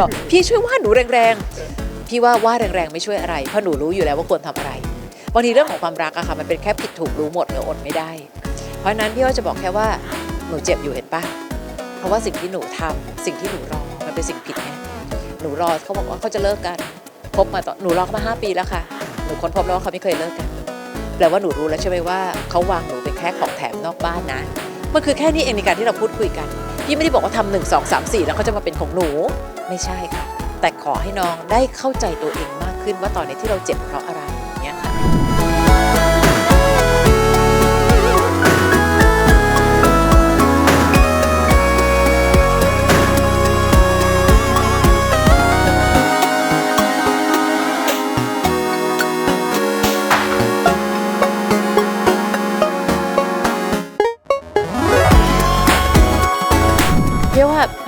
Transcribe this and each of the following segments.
บอกพี่ช่วยว่าหนูแรงๆ พี่ว่าว่าแรงๆไม่ช่วยอะไร เพราะหนูรู้อยู่แล้วว่าควรทำอะไรบางทีเรื่องของความรักอะค่ะมันเป็นแค่ผิดถูกรู้หมดเนี่ยอดไม่ได้ เพราะนั้นพี่ว่าจะบอกแค่ว่าหนูเจ็บอยู่เห็นปะเพราะว่าสิ่งที่หนูทำสิ่งที่หนูรอมันเป็นสิ่งผิดไงหนูรอเขาบอกว่าเขาจะเลิกกันคบมาต่อหนูรอมาห้าปีแล้วค่ะหนูค้นพบแล้วว่าเขาไม่เคยเลิกกันแปลว่าหนูรู้แล้วใช่ไหมว่าเขาวางหนูเป็นแค่ของแถมนอกบ้านนะมันคือแค่นี้เองในการที่เราพูดคุยกัน พี่ไม่ได้บอกว่าทำหนึ่งสองสามสี่แล้วเขาจะมาเป็นของหนูไม่ใช่ค่ะ แต่ขอให้น้องได้เข้าใจตัวเองมากขึ้นว่าตอนนี้ที่เราเจ็บเพราะอะไร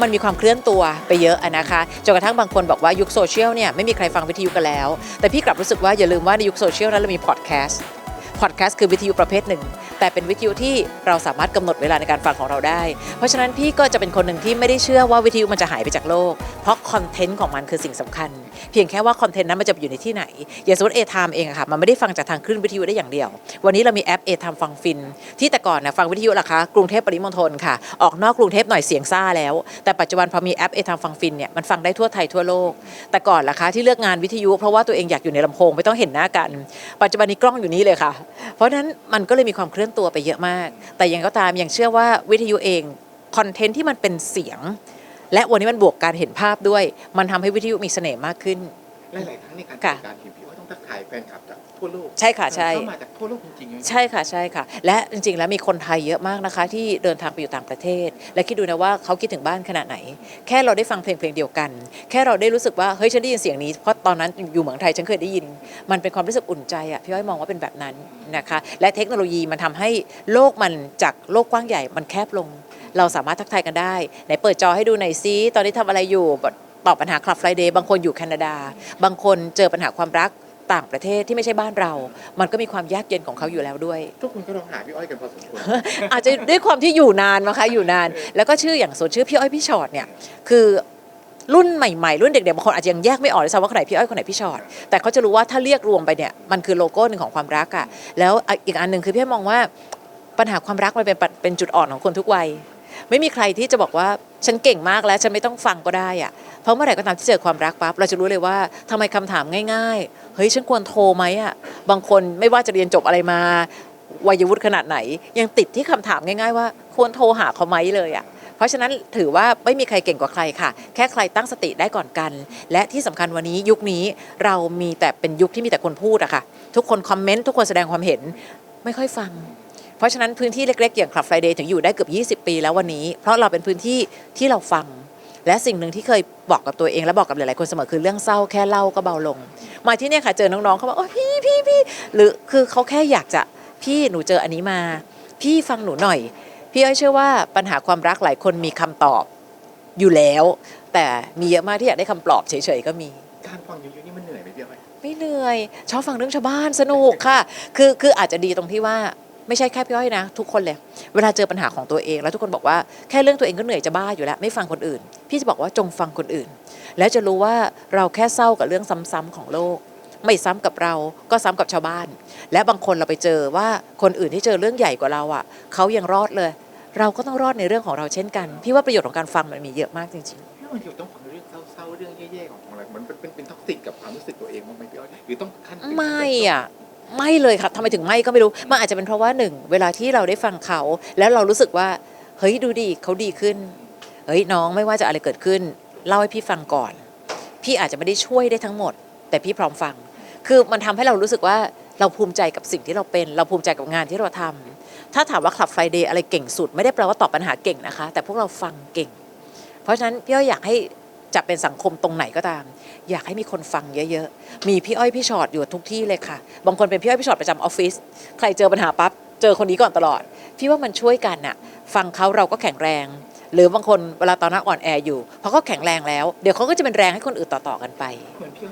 มันมีความเคลื่อนตัวไปเยอะนะคะจนกระทั่งบางคนบอกว่ายุคโซเชียลเนี่ยไม่มีใครฟังวิทยุกันแล้ว แต่พี่กลับรู้สึกว่าอย่าลืมว่าในยุคโซเชียลนั้นเรามีพอดแคสต์พอดแคสต์คือวิทยุประเภทหนึ่ง แต่เป็นวิทยุที่เราสามารถกำหนดเวลาในการฟังของเราได้ เพราะฉะนั้นพี่ก็จะเป็นคนหนึ่งที่ไม่ได้เชื่อว่าวิทยุมันจะหายไปจากโลก เพราะคอนเทนต์ของมันคือสิ่งสำคัญ เพียงแค่ว่าคอนเทนต์นั้นมันจะอยู่ในที่ไหนอย่างสมมติเอทามเองอะค่ะมันไม่ได้ฟังจากทางคลื่นวิทยุได้อย่างเดียว วันนี้เรามีแอปเอทามฟังฟิน ที่แต่ก่อนนะฟังวิทยุล่ะคะกรุงเทพปริมณฑลค่ะ ออกนอกกรุงเทพหน่อยเสียงซ่าแล้ว แต่ปัจจุบันพอมีแอปเอทามฟังฟินเนี่ยมันฟังได้ทั่วไทยทั่วโลก แต่ก่อนล่ะคะที่เลือกงานวิทยุ เพราะว่าตัวเองอยากอยู่ในลำโพงไม่ต้องเห็นหน้ากัน ปัจจุบันนี้กล้องอยู่นี่เลยค่ะ เพราะฉะนั้นมันก็เลยมีความเคลื่อนตัวไปเยอะมาก แต่ยังก็ตามยังเชื่อว่าวิทยุเองคอนเทนต์ที่มันเป็นเสียง และวันนี้มันบวกการเห็นภาพด้วย มันทำให้วิทยุมีเสน่ห์มากขึ้นหลายๆครั้งในการค่ะจัดการทีมพี่ว่าต้อง ทักทายแฟนคลับจากทั่วโลกใช่ค่ะใช่ เข้ามาจากทั่วโลกจริงๆ ใช่ค่ะใช่ค่ะ และจริงๆ แล้วมีคนไทยเยอะมากนะคะ ที่เดินทางไปอยู่ต่างประเทศ และคิดดูนะว่าเขาคิดถึงบ้านขนาดไหน แค่เราได้ฟังเพลงเพลงเดียวกัน แค่เราได้รู้สึกว่าเฮ้ยฉันได้ยินเสียงนี้เพราะตอนนั้นอยู่เมืองไทยฉันเคยได้ยิน มันเป็นความรู้สึกอุ่นใจอะพี่อ้อยมองว่าเป็นแบบนั้นนะคะ และเทคโนโลยีมันทำให้โลกมันจากโลกกว้างใหญ่มันแคบลง เราสามารถทักทายกันได้ไหนเปิดจอให้ดูหน่อยซิตอนนี้ทำอะไรอยู่ตอบปัญหาคลับไฟเดย์บางคนอยู่แคนาดา บางคนเจอปัญหาความรัก ต่างประเทศที่ไม่ใช่บ้านเรา มันก็มีความยากเย็นของเขาอยู่แล้วด้วย ทุกคนก็ร้องหาพี่อ้อยกันพอสมควร อาจจะด้วยความที่อยู่นานมั้งคะอยู่นาน แล้วก็ชื่ออย่างส่วนชื่อพี่อ้อยพี่ชอตเนี่ยคือรุ่นใหม่ๆ รุ่นเด็กๆบางคนอาจจะยังแยกไม่ออกเลยซ้ำว่าคนไหนพี่อ้อยคนไหนพี่ชอตแต่เขาจะรู้ว่าถ้าเรียกรวมไปเนี่ยมันคือโลโก้หนึ่งของความรักอะแล้วอีกอันหนึ่งคือพี่อ้อยมองว่าปัญหาความรักมันเป็นปัญเป็นจุดอ่อนของคนทุกวัย ไม่มีใครที่จะบอกว่าฉันเก่งมากแล้วฉันไม่ต้องฟังก็ได้อะเพราะเมื่อไหร่ก็ตามที่เจอความรักปั๊บเราจะรู้เลยว่าทำไมคำถามง่ายๆ เฮ้ยฉันควรโทรไหมอะบางคนไม่ว่าจะเรียนจบอะไรมาวัยวุฒิขนาดไหน ยังติดที่คำถามง่าย ๆ ว่าควรโทรหาเขาไหมเลยอะ่ะเพราะฉะนั้นถือว่าไม่มีใครเก่งกว่าใครค่ะ แค่ใครตั้งสติได้ก่อนกัน และที่สำคัญวันนี้ยุคนี้เรามีแต่เป็นยุคที่มีแต่คนพูดอะค่ะ ทุกคนคอมเมนต์ทุกคนแสดงความเห็นไม่ค่อยฟัง เพราะฉะนั้นพื้นที่เล็กๆ อย่างคลับไฟเดย์ถึงอยู่ได้เกือบ 20 ปีแล้ววันนี้ เพราะเราเป็นพื้นที่ที่เราฟัง และสิ่งหนึ่งที่เคยบอกกับตัวเองและบอกกับหลายๆคนเสมอคือเรื่องเศร้าแค่เล่าก็เบาลง มาที่เนี่ยค่ะเจอน้องๆเขาบอกโอ้พี่พี่พี่หรือคือเขาแค่อยากจะพี่หนูเจออันนี้มา พี่ฟังหนูหน่อย พี่อ้อยเชื่อว่าปัญหาความรักหลายคนมีคำตอบอยู่แล้ว แต่มีเยอะมากที่อยากได้คำปลอบเฉยๆก็มีการฟังเยอะๆนี่มันเหนื่อยไหมพี่อ้อยไม่เหนื่อยชอบฟังเรื่องชาวบ้านสนุกค่ะ คือคืออาจจะดีตรงที่ว่า ไม่ใช่แค่พี่อ้อยนะ ทุกคนเลย เวลาเจอปัญหาของตัวเอง แล้วทุกคนบอกว่าแค่เรื่องตัวเองก็เหนื่อยจะบ้าอยู่แล้ว ไม่ฟังคนอื่น พี่จะบอกว่าจงฟังคนอื่น แล้วจะรู้ว่าเราแค่เศร้ากับเรื่องซ้ำๆของโลก ไม่ซ้ำกับเราก็ซ้ำกับชาวบ้าน และบางคนเราไปเจอว่าคนอื่นที่เจอเรื่องใหญ่กว่าเราอะเขายังรอดเลย เราก็ต้องรอดในเรื่องของเราเช่นกัน พี่ว่าประโยชน์ของการฟังมันมีเยอะมากจริงๆแล้วบางทีต้องฟังเรื่องเศร้าๆเรื่องแย่ๆของเรมันเป็นเป็นเป็นท็อกซิกกับความรู้สึกตัวเองบ้งไหมพี่อ้อยหรือต้องขั้นไม่อะ ไม่เลยค่ะทำไมถึงไม่ก็ไม่รู้ มันอาจจะเป็นเพราะว่าหนึ่งเวลาที่เราได้ฟังเขา แล้วเรารู้สึกว่า เฮ้ยดูดีเขาดีขึ้น เฮ้ยน้องไม่ว่าจะอะไรเกิดขึ้น เล่าให้พี่ฟังก่อน พี่อาจจะไม่ได้ช่วยได้ทั้งหมด แต่พี่พร้อมฟัง คือมันทำให้เรารู้สึกว่าเราภูมิใจกับสิ่งที่เราเป็น เราภูมิใจกับงานที่เราทำถ้าถามว่าคลับไฟเดย์อะไรเก่งสุด ไม่ได้แปลว่าตอบปัญหาเก่งนะคะ แต่พวกเราฟังเก่ง เพราะฉะนั้นพี่อ้อยอยากให้ จะเป็นสังคมตรงไหนก็ตาม อยากให้มีคนฟังเยอะๆ มีพี่อ้อยพี่ชอตอยู่ทุกที่เลยค่ะ บางคนเป็นพี่อ้อยพี่ชอตประจำออฟฟิศใครเจอปัญหาปั๊บเจอคนนี้ก่อนตลอด พี่ว่ามันช่วยกันน่ะ ฟังเขาเราก็แข็งแรง หรือบางคนเวลาตอนนั้นอ่อนแออยู่พอเขาแข็งแรงแล้ว เดี๋ยวเขาก็จะเป็นแรงให้คนอื่นต่อๆกันไปเหมือนพี่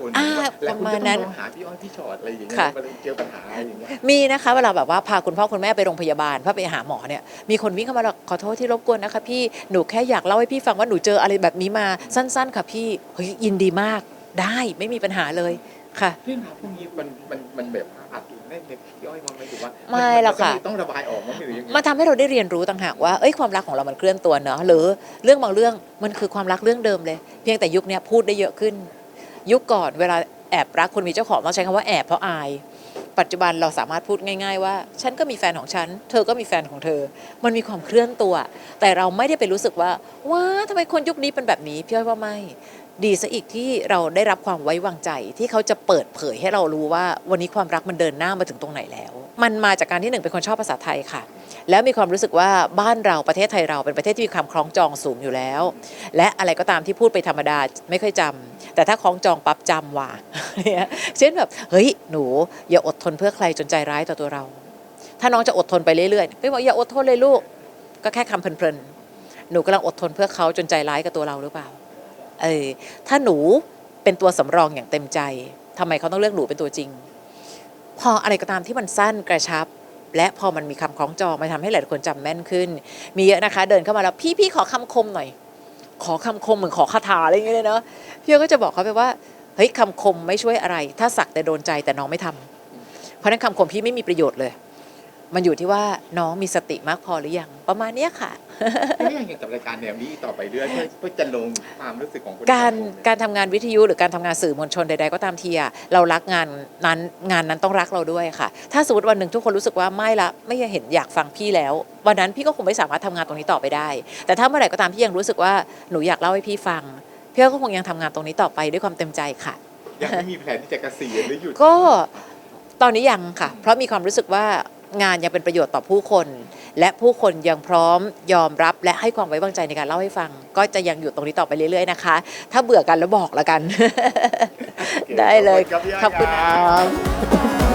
คนอ่าแล้วคุณประมาก็ณต้นั้อนงมองหาพี่อ้อยพี่ชอตอะไรอย่างเงี้ยค่ะเวลาเจอปัญหาอะไรอย่างเงี้ยมีนะคะเวลาแบบว่าพาคุณพ่อคุณแม่ไปโรงพยาบาลพาไปหาหมอเนี่ยมีคนวิ่งเข้ามาแล้วขอโทษที่รบกวนนะคะพี่หนูแค่อยากเล่าให้พี่ฟังว่าหนูเจออะไรแบบนี้มาสั้น ๆ ค่ะพี่เฮ้ยยินดีมากได้ไม่มีปัญหาเลยค่ะเรื่องราวพวกนี้มันมันมันแบบอัดอยู่ในในพี่อ้อยมั้งไหมหรือว่าไม่หรอกค่ะมันต้องระบายออกมั้งหรือยังไงมันทำให้เราได้เรียนรู้ต่างหากว่าเอ้ยความรักของเรามันเคลื่อนตัวเนอะหรือเรื่องบางเรื่องมันคือความรักเรื่องเดิมเลย เพียงแต่ยุคเนี้ยพูดได้เยอะขึ้น ยุคก่อนเวลาแอบรักคนมีเจ้าของต้องใช้คำว่าแอบเพราะอาย ปัจจุบันเราสามารถพูดง่าย ๆ ว่า ฉันก็มีแฟนของฉัน เธอก็มีแฟนของเธอ มันมีความเคลื่อนตัว แต่เราไม่ได้ไปรู้สึกว่าว้าทำไมคนยุคนี้เป็นแบบนี้พี่อ้อยว่าไม่ ดีซะอีกที่เราได้รับความไว้วางใจที่เขาจะเปิดเผยให้เรารู้ว่าวันนี้ความรักมันเดินหน้ามาถึงตรงไหนแล้ว มันมาจากการที่หนึ่งเป็นคนชอบภาษาไทยค่ะ แล้วมีความรู้สึกว่าบ้านเราประเทศไทยเราเป็นประเทศที่มีความคล้องจองสูงอยู่แล้ว และอะไรก็ตามที่พูดไปธรรมดาไม่ค่อยจำแต่ถ้าคล้องจองปั๊บจำว่ะเนี่ยเช่นแบบเฮ้ยหนูอย่าอดทนเพื่อใครจนใจร้ายต่อตัวเรา ถ้าน้องจะอดทนไปเรื่อยๆไม่บอกอย่าอดทนเลยลูกก็แค่คำเพลินๆหนูกำลังอดทนเพื่อเขาจนใจร้ายกับตัวเราหรือเปล่า เออถ้าหนูเป็นตัวสำรองอย่างเต็มใจทำไมเขาต้องเลือกหนูเป็นตัวจริง พออะไรก็ตามที่มันสั้นกระชับ และพอมันมีคำคล้องจองมันทำให้หลายคนจำแม่นขึ้น มีเยอะนะคะ เดินเข้ามาแล้วพี่พี่ขอคำคมหน่อย ขอคำคมเหมือนขอคาถาอะไรอย่างเงี้ยเลยเนาะพี่ก็จะบอกเขาไปว่าเฮ้ยคำคมไม่ช่วยอะไร ถ้าสักแต่โดนใจแต่น้องไม่ทำเพราะฉะนั้นคำคมพี่ไม่มีประโยชน์เลย มันอยู่ที่ว่าน้องมีสติมากพอหรือยัง ประมาณเนี้ยค่ะไม่อยากกับรายการแนวนี้ต่อไปเรื่อยเพื่อเพื่อจะลงความรู้สึกของคนการในสังคมเนี่ยการทำงานวิทยุหรือการทำงานสื่อมวลชนใด ๆ ก็ตามทีอะเรารักงานนั้นงานนั้นต้องรักเราด้วยค่ะ ถ้าสมมติวันหนึ่งทุกคนรู้สึกว่าไม่ละไม่เห็นอยากฟังพี่แล้ว วันนั้นพี่ก็คงไม่สามารถทำงานตรงนี้ต่อไปได้ แต่ถ้าเมื่อไหร่ก็ตามที่ยังรู้สึกว่าหนูอยากเล่าให้พี่ฟังพี่ก็คงยังทำงานตรงนี้ต่อไปด้วยความเต็มใจค่ะ ยังไม่มีแผนที่จะเกษียณหรือหยุด ก็ตอนนี้ยังค่ะ เพราะมีความรู้สึกว่า งานยังเป็นประโยชน์ต่อผู้คน และผู้คนยังพร้อมยอมรับและให้ความไว้วางใจในการเล่าให้ฟัง ก็จะยังอยู่ตรงนี้ต่อไปเรื่อยๆนะคะ ถ้าเบื่อกันแล้วบอกแล้วกัน ได้เลยขอบคุณครับพี่อ้อยขอบคุณคนะรับ